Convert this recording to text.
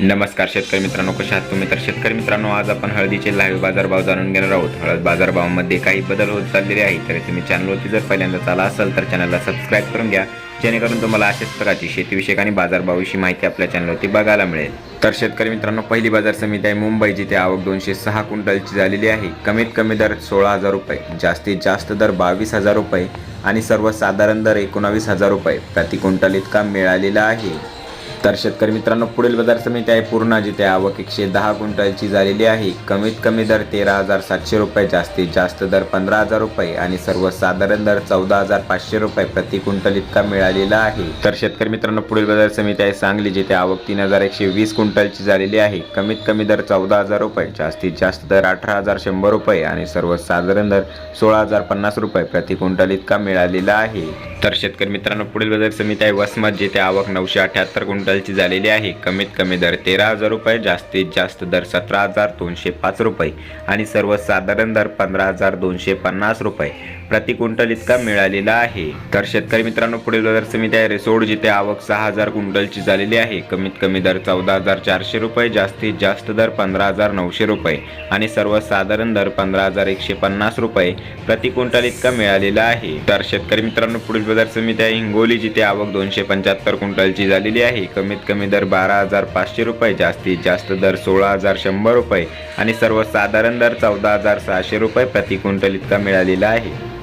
नमस्कार शेतकरी मित्रांनो कशा आहात तुम्ही? तर शेतकरी मित्रांनो आज आपण हळदीचे लाईव्ह बाजारभाव जाणून घेणार आहोत. हळद बाजारभावामध्ये काही बदल होत चाललेले आहे तर तुम्ही चॅनलवरती जर पहिल्यांदा आला असाल तर चॅनलला सबस्क्राईब करून घ्या. जेणेकरून तुम्हाला अशाच प्रकारची शेतीविषयक आणि बाजारभावाविषयी माहिती आपल्या चॅनलवरती बघायला मिळेल. तर शेतकरी मित्रांनो पहिली बाजार समिती आहे मुंबई जिथे आवक दोनशे सहा क्विंटलची झालेली आहे. कमीत कमी दर सोळा हजार रुपये जास्तीत जास्त दर बावीस हजार रुपये आणि सर्वसाधारण दर एकोणावीस हजार रुपये प्रति क्विंटल इतका मिळालेला आहे. तर शेतकरी मित्रांनो पुढील बाजार समिती आहे पूर्णा जिथे आवक एकशे दहा क्विंटलची झालेली आहे. कमीत कमी दर तेरा हजार सातशे रुपये जास्तीत जास्त दर पंधरा हजार रुपये आणि सर्वसाधारण दर चौदा हजार पाचशे रुपये प्रति क्विंटल इतका मिळालेला आहे. तर शेतकरी मित्रांनो पुढील बाजार समिती आहे सांगली जिथे आवक तीन हजार एकशे वीस क्विंटलची झालेली आहे. कमीत कमी दर चौदा हजार रुपये जास्तीत जास्त दर अठरा हजार शंभर रुपये आणि सर्वसाधारण दर सोळा हजार पन्नास रुपये प्रति क्विंटल इतका मिळालेला आहे. तर शेतकरी मित्रांनो पुढील बाजार समिती आहे वसमत जिथे आवक नऊशे अठ्याहत्तर क्विंटलची झालेली आहे. कमीत कमी दर तेरा हजार रुपये जास्तीत जास्त दर सतरा हजार दोनशे पाच रुपये आणि सर्वसाधारण दर पंधरा हजार दोनशे पन्नास रुपये. प्रति क्विंटल इतका मिळालेला आहे. तर शेतकरी मित्रांनो पुढील बाजार समिती आहे. रिसोड जिथे आवक सहा हजार क्विंटलची झालेली आहे. कमीत कमी दर चौदा हजार चारशे रुपये जास्तीत जास्त दर पंधरा हजार नऊशे रुपये आणि सर्वसाधारण दर पंधरा हजार एकशे पन्नास रुपये प्रति क्विंटल इतका मिळालेला आहे. तर शेतकरी मित्रांनो पुढील बाजार समिती आहे. हिंगोली जिथे आवक दोनशे पंच्याहत्तर क्विंटलची झालेली आहे. कमीत कमी दर बारा हजार पाचशे रुपये जास्तीत जास्त दर सोळा हजार शंभर रुपये आणि सर्वसाधारण दर चौदा हजार सहाशे रुपये प्रति क्विंटल इतका मिळालेला आहे.